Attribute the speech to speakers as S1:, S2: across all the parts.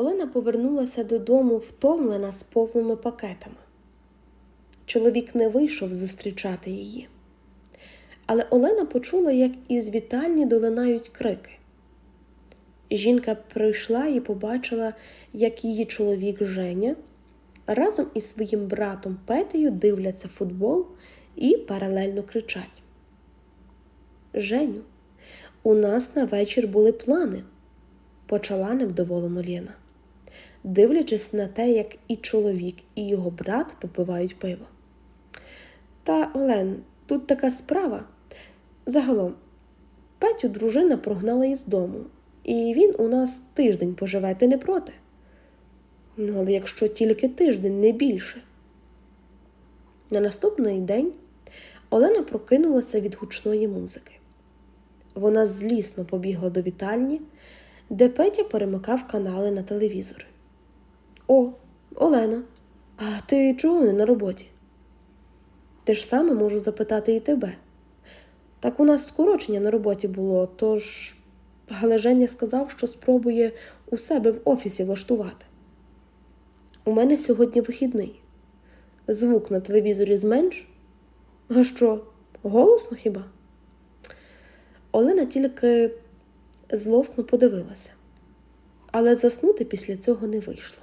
S1: Олена повернулася додому втомлена з повними пакетами. Чоловік не вийшов зустрічати її. Але Олена почула, як із вітальні долинають крики. Жінка прийшла і побачила, як її чоловік Женя разом із своїм братом Петею дивляться футбол і паралельно кричать. Женю, у нас на вечір були плани, почала невдоволено Лєна, дивлячись на те, як і чоловік, і його брат попивають пиво. Та, Олен, тут така справа. Загалом, Петю дружина прогнала із дому, і він у нас тиждень поживе, ти не проти. Ну, але якщо тільки тиждень, не більше. На наступний день Олена прокинулася від гучної музики. Вона злісно побігла до вітальні, де Петя перемикав канали на телевізори. О, Олена, а ти чого не на роботі? Те ж саме можу запитати і тебе. Так у нас скорочення на роботі було, тож але Женя сказав, що спробує у себе в офісі влаштувати. У мене сьогодні вихідний. Звук на телевізорі зменш? А що, голосно хіба? Олена тільки злосно подивилася, але заснути після цього не вийшло.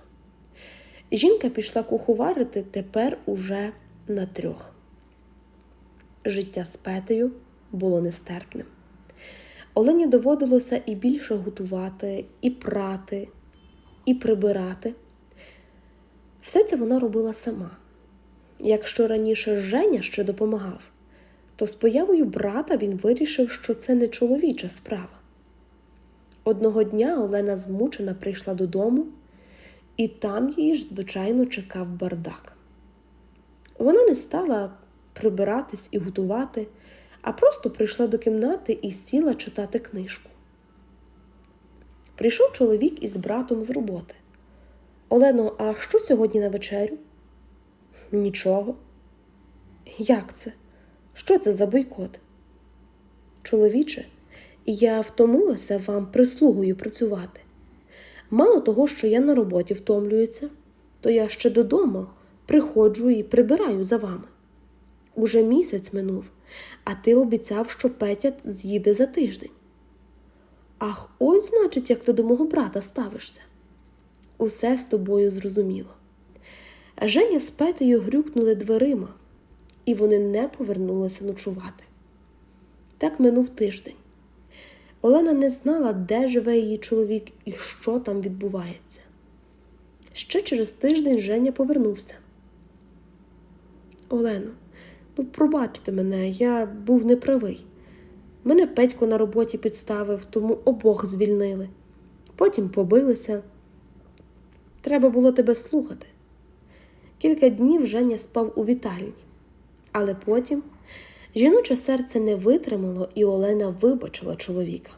S1: Жінка пішла куховарити тепер уже на трьох. Життя з Петею було нестерпним. Олені доводилося і більше готувати, і прати, і прибирати. Все це вона робила сама. Якщо раніше Женя ще допомагав, то з появою брата він вирішив, що це не чоловіча справа. Одного дня Олена змучена прийшла додому, і там її ж, звичайно, чекав бардак. Вона не стала прибиратись і готувати, а просто прийшла до кімнати і сіла читати книжку. Прийшов чоловік із братом з роботи. Олено, а що сьогодні на вечерю? Нічого. Як це? Що це за бойкот? Чоловіче, я втомилася вам прислугою працювати. Мало того, що я на роботі втомлююся, то я ще додому приходжу і прибираю за вами. Уже місяць минув, а ти обіцяв, що Петя з'їде за тиждень. Ах, ось, значить, як ти до мого брата ставишся. Усе з тобою зрозуміло. Женя з Петею грюкнули дверима, і вони не повернулися ночувати. Так минув тиждень. Олена не знала, де живе її чоловік і що там відбувається. Ще через тиждень Женя повернувся. Олено, ну пробачте мене, я був неправий. Мене Петько на роботі підставив, тому обох звільнили. Потім побилися. Треба було тебе слухати. Кілька днів Женя спав у вітальні, але потім жіноче серце не витримало, і Олена вибачила чоловіка.